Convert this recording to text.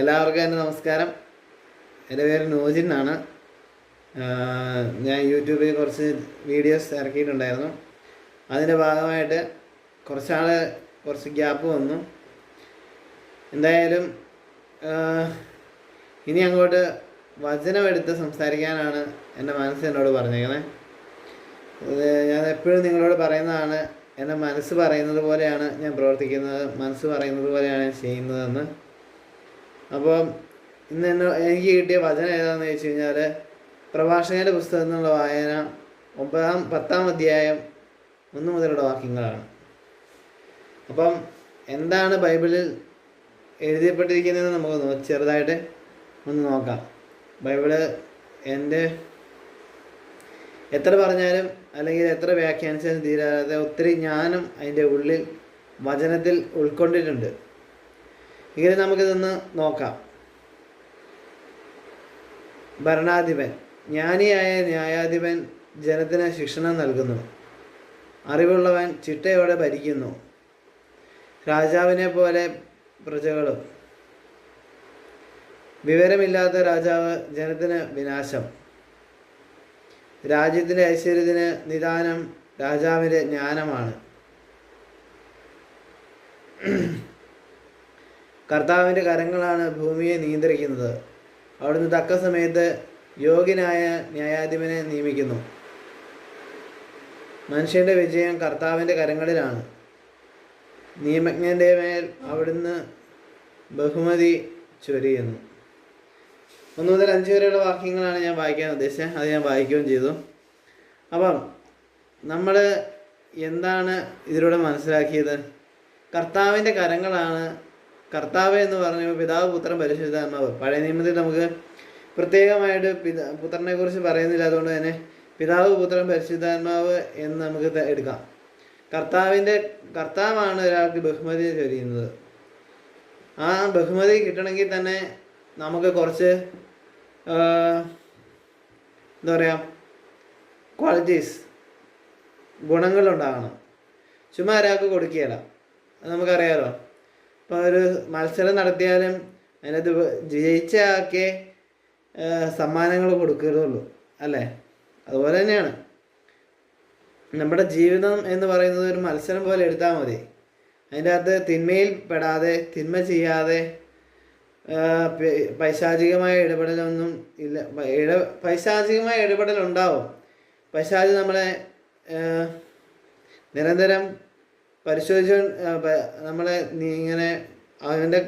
എല്ലാവർക്കും എന്റെ നമസ്കാരം. എന്റെ പേര് നോജിൻ ആണ് ഞാൻ യൂട്യൂബിൽ കുറച്ച് വീഡിയോസ് ഇറക്കിയിട്ടുണ്ടായിരുന്നു. അതിന്റെ ഭാഗമായിട്ട് കുറച്ചാൾ കുറച്ച് ഗ്യാപ്പ് വന്നു. എന്തായാലും ഇനി അങ്ങോട്ട് വചനമെടുത്ത് സംസാരിക്കാനാണ് എന്റെ മനസ്സ് എന്നോട് പറഞ്ഞേക്കുന്നത് ഞാൻ എപ്പോഴും നിങ്ങളോട് പറയുന്നതാണ് എന്റെ മനസ്സ് പറയുന്നത് പോലെയാണ് ഞാൻ പ്രവർത്തിക്കുന്നത് മനസ്സ് പറയുന്നത് പോലെയാണ് ഞാൻ ചെയ്യുന്നതെന്ന്. അപ്പോൾ ഇന്ന് എനിക്ക് കിട്ടിയ വചനം ഏതാണെന്ന് ചോദിച്ചു കഴിഞ്ഞാൽ പ്രഭാഷകന്റെ പുസ്തകം എന്നുള്ള വായന ഒമ്പതാം പത്താം അധ്യായം ഒന്ന് മുതലുള്ള വാക്യങ്ങളാണ്. അപ്പം എന്താണ് ബൈബിളിൽ എഴുതപ്പെട്ടിരിക്കുന്നതെന്ന് നമുക്ക് ചെറുതായിട്ട് ഒന്ന് നോക്കാം. ബൈബിൾ എന്റെ എത്ര പറഞ്ഞാലും അല്ലെങ്കിൽ എത്ര വ്യാഖ്യാനിച്ചാലും തീരാതെ ഒത്തിരി ജ്ഞാനം അതിന്റെ ഉള്ളിൽ വചനത്തിൽ ഉൾക്കൊണ്ടിട്ടുണ്ട്. എങ്കിലും നമുക്കിതൊന്ന് നോക്കാം. ഭരണാധിപൻ ജ്ഞാനിയായ ന്യായാധിപൻ ജനത്തിന് ശിക്ഷണം നൽകുന്നു. അറിവുള്ളവൻ ചിട്ടയോടെ ഭരിക്കുന്നു. രാജാവിനെ പോലെ പ്രജകളും. വിവരമില്ലാത്ത രാജാവ് ജനത്തിന് വിനാശം. രാജ്യത്തിന്റെ ഐശ്വര്യത്തിന് നിദാനം രാജാവിന്റെ ജ്ഞാനമാണ്. കർത്താവിന്റെ കരങ്ങളാണ് ഭൂമിയെ നിയന്ത്രിക്കുന്നത്. അവിടുന്ന് തക്ക സമയത്ത് യോഗ്യനായ ന്യായാധിപനെ നിയമിക്കുന്നു. മനുഷ്യന്റെ വിജയം കർത്താവിന്റെ കരങ്ങളിലാണ്. നിയമജ്ഞന്റെ മേൽ അവിടുന്ന് ബഹുമതി ചൊരിയുന്നു. ഒന്ന് മുതൽ അഞ്ച് വരെയുള്ള വാക്യങ്ങളാണ് ഞാൻ വായിക്കാൻ ഉദ്ദേശിച്ചത്. അത് ഞാൻ വായിക്കുകയും ചെയ്തു. അപ്പം നമ്മൾ എന്താണ് ഇതിലൂടെ മനസ്സിലാക്കിയത്? കർത്താവിന്റെ കരങ്ങളാണ് കർത്താവ് എന്ന് പറയുമ്പോൾ പിതാവ് പുത്രൻ പരിശുദ്ധാത്മാവ് പഴയ നിയമത്തിൽ നമുക്ക് പ്രത്യേകമായിട്ട് പിതാ പുത്രനെ കുറിച്ച് പറയുന്നില്ല. അതുകൊണ്ട് തന്നെ പിതാവ് പുത്രൻ പരിശുദ്ധാത്മാവ് എന്ന് നമുക്ക് എടുക്കാം. കർത്താവിന്റെ കർത്താവാണ് ഒരാൾക്ക് ബഹുമതി ചൊരിയുന്നത് ആ ബഹുമതി കിട്ടണമെങ്കിൽ തന്നെ നമുക്ക് കുറച്ച് എന്താ പറയുക ക്വാളിറ്റീസ് ഗുണങ്ങളുണ്ടാകണം. ചുമ്മാ ഒരാൾക്ക് കൊടുക്കുകയില്ല. നമുക്കറിയാലോ. ഒരു മത്സരം നടത്തിയാലും അതിനകത്ത് ജയിച്ച ആൾക്കേ സമ്മാനങ്ങൾ കൊടുക്കുകയുള്ളൂ അല്ലേ? അതുപോലെ തന്നെയാണ്. നമ്മുടെ ജീവിതം എന്ന് പറയുന്നത് ഒരു മത്സരം പോലെ എടുത്താൽ മതി. അതിന്റെ അകത്ത് തിന്മയിൽ പെടാതെ തിന്മ ചെയ്യാതെ പൈശാചികമായ ഇടപെടലൊന്നും ഇല്ല. ഇട പൈശാചികമായ ഇടപെടലുണ്ടാവും. പൈശാചി നമ്മളെ നിരന്തരം പരിശോധിച്ചു നമ്മളെ ഇങ്ങനെ അവന്റെ